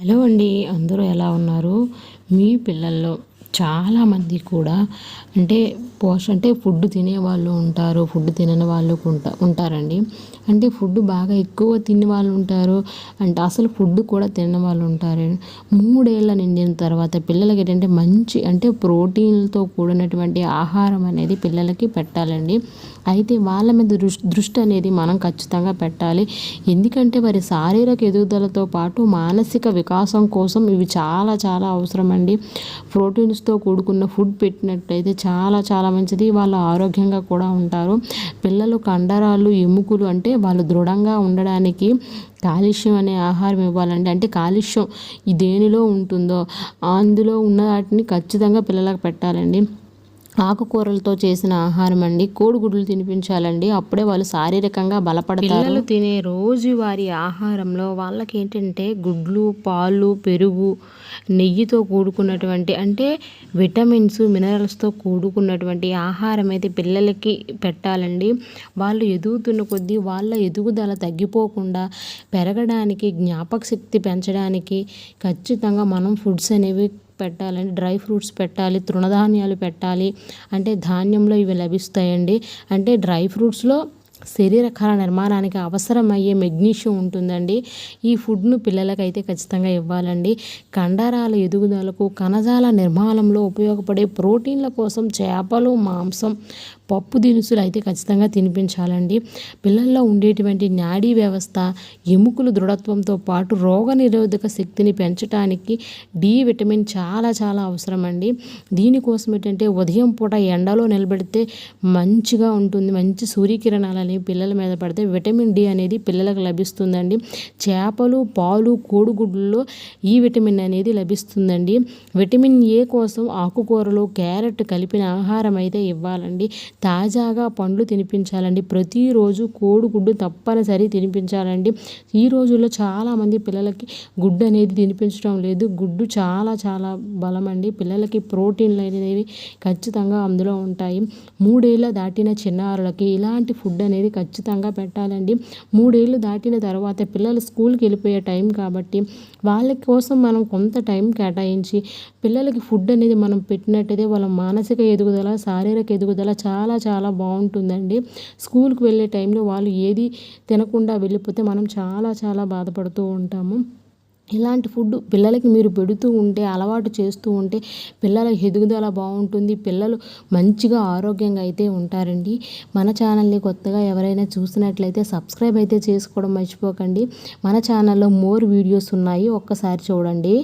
Hello అండి అందరూ ఎలా ఉన్నారు? మీ పిల్లల్లో చాలామంది కూడా అంటే పోష అంటే ఫుడ్ తినే వాళ్ళు ఉంటారు ఫుడ్ తినని వాళ్ళు ఉంటా ఉంటారండి. అంటే ఫుడ్ బాగా ఎక్కువ తినే వాళ్ళు ఉంటారు అంటే అసలు ఫుడ్ కూడా తినని వాళ్ళు ఉంటారు. మూడేళ్ళ నిండిన తర్వాత పిల్లలకి ఏంటంటే మంచి అంటే ప్రోటీన్లతో కూడినటువంటి ఆహారం అనేది పిల్లలకి పెట్టాలండి. అయితే వాళ్ళ మీద దృష్టి దృష్టి అనేది మనం ఖచ్చితంగా పెట్టాలి. ఎందుకంటే వారి శారీరక ఎదుగుదలతో పాటు మానసిక వికాసం కోసం ఇవి చాలా చాలా అవసరం అండి ప్రోటీన్స్తో కూడుకున్న ఫుడ్ పెట్టినట్టయితే చాలా చాలా మంచిది. వాళ్ళు ఆరోగ్యంగా కూడా ఉంటారు. పిల్లలు కండరాలు ఎముకలు అంటే వాళ్ళు దృఢంగా ఉండడానికి కాలుష్యం అనే ఆహారం ఇవ్వాలండి. అంటే కాలుష్యం దేనిలో ఉంటుందో అందులో ఉన్న వాటిని ఖచ్చితంగా పిల్లలకు పెట్టాలండి. ఆకుకూరలతో చేసిన ఆహారం అండి కోడిగుడ్లు తినిపించాలండి. అప్పుడే వాళ్ళు శారీరకంగా బలపడతారు. పిల్లలు తినే రోజువారి ఆహారంలో వాళ్ళకి ఏంటంటే గుడ్లు పాలు పెరుగు నెయ్యితో కూడుకున్నటువంటి అంటే విటమిన్స్ మినరల్స్తో కూడుకున్నటువంటి ఆహారం అయితే పిల్లలకి పెట్టాలండి. వాళ్ళు ఎదుగుతున్న కొద్దీ వాళ్ళ ఎదుగుదల తగ్గిపోకుండా పెరగడానికి జ్ఞాపక శక్తి పెంచడానికి ఖచ్చితంగా మనం ఫుడ్స్ అనేవి పెట్టాలండి డ్రై ఫ్రూట్స్ పెట్టాలి తృణధాన్యాలు పెట్టాలి. అంటే ధాన్యంలో ఇవి లభిస్తాయండి. అంటే డ్రై ఫ్రూట్స్లో శరీరకాల నిర్మాణానికి అవసరమయ్యే మెగ్నీషియం ఉంటుందండి. ఈ ఫుడ్ను పిల్లలకైతే ఖచ్చితంగా ఇవ్వాలండి. కండరాల ఎదుగుదలకు కణజాల నిర్మాణంలో ఉపయోగపడే ప్రోటీన్ల కోసం చేపలు మాంసం పప్పు దినుసులు అయితే ఖచ్చితంగా తినిపించాలండి. పిల్లల్లో ఉండేటువంటి నాడీ వ్యవస్థ ఎముకల దృఢత్వంతో పాటు రోగనిరోధక శక్తిని పెంచడానికి డి విటమిన్ చాలా చాలా అవసరం అండి దీనికోసం ఏంటంటే ఉదయం పూట ఎండలో నిలబెడితే మంచిగా ఉంటుంది మంచి సూర్యకిరణాలు అనేవి పిల్లల మీద పడితే విటమిన్ డి అనేది పిల్లలకు లభిస్తుందండి. చేపలు పాలు కోడిగుడ్లలో ఈ విటమిన్ అనేది లభిస్తుందండి. విటమిన్ ఏ కోసం ఆకుకూరలు క్యారెట్ కలిపిన ఆహారం అయితే ఇవ్వాలండి. తాజాగా పండ్లు తినిపించాలండి. ప్రతిరోజు కోడిగుడ్డు తప్పనిసరి తినిపించాలండి. ఈ రోజుల్లో చాలామంది పిల్లలకి గుడ్డు అనేది తినిపించడం లేదు. గుడ్డు చాలా చాలా బలం అండి పిల్లలకి ప్రోటీన్లు అనేవి ఖచ్చితంగా అందులో ఉంటాయి. మూడేళ్ళ దాటిన చిన్నారులకి ఇలాంటి ఫుడ్ అనేది ఖచ్చితంగా పెట్టాలండి. మూడేళ్ళు దాటిన తర్వాత పిల్లలు స్కూల్కి వెళ్ళిపోయే టైం కాబట్టి వాళ్ళ కోసం మనం కొంత టైం కేటాయించి పిల్లలకి ఫుడ్ అనేది మనం పెట్టినట్టయితే వాళ్ళ మానసిక ఎదుగుదల శారీరక ఎదుగుదల చాలా చాలా చాలా బాగుంటుందండి. స్కూల్కి వెళ్ళే టైంలో వాళ్ళు ఏది తినకుండా వెళ్ళిపోతే మనం చాలా చాలా బాధపడుతూ ఉంటాము. ఇలాంటి ఫుడ్ పిల్లలకి మీరు పెడుతూ ఉంటే అలవాటు చేస్తూ ఉంటే పిల్లల ఎదుగుదల బాగుంటుంది. పిల్లలు మంచిగా ఆరోగ్యంగా అయితే ఉంటారండి. మన ఛానల్ని కొత్తగా ఎవరైనా చూసినట్లయితే సబ్స్క్రైబ్ అయితే చేసుకోవడం మర్చిపోకండి. మన ఛానల్లో మోర్ వీడియోస్ ఉన్నాయి. ఒక్కసారి చూడండి.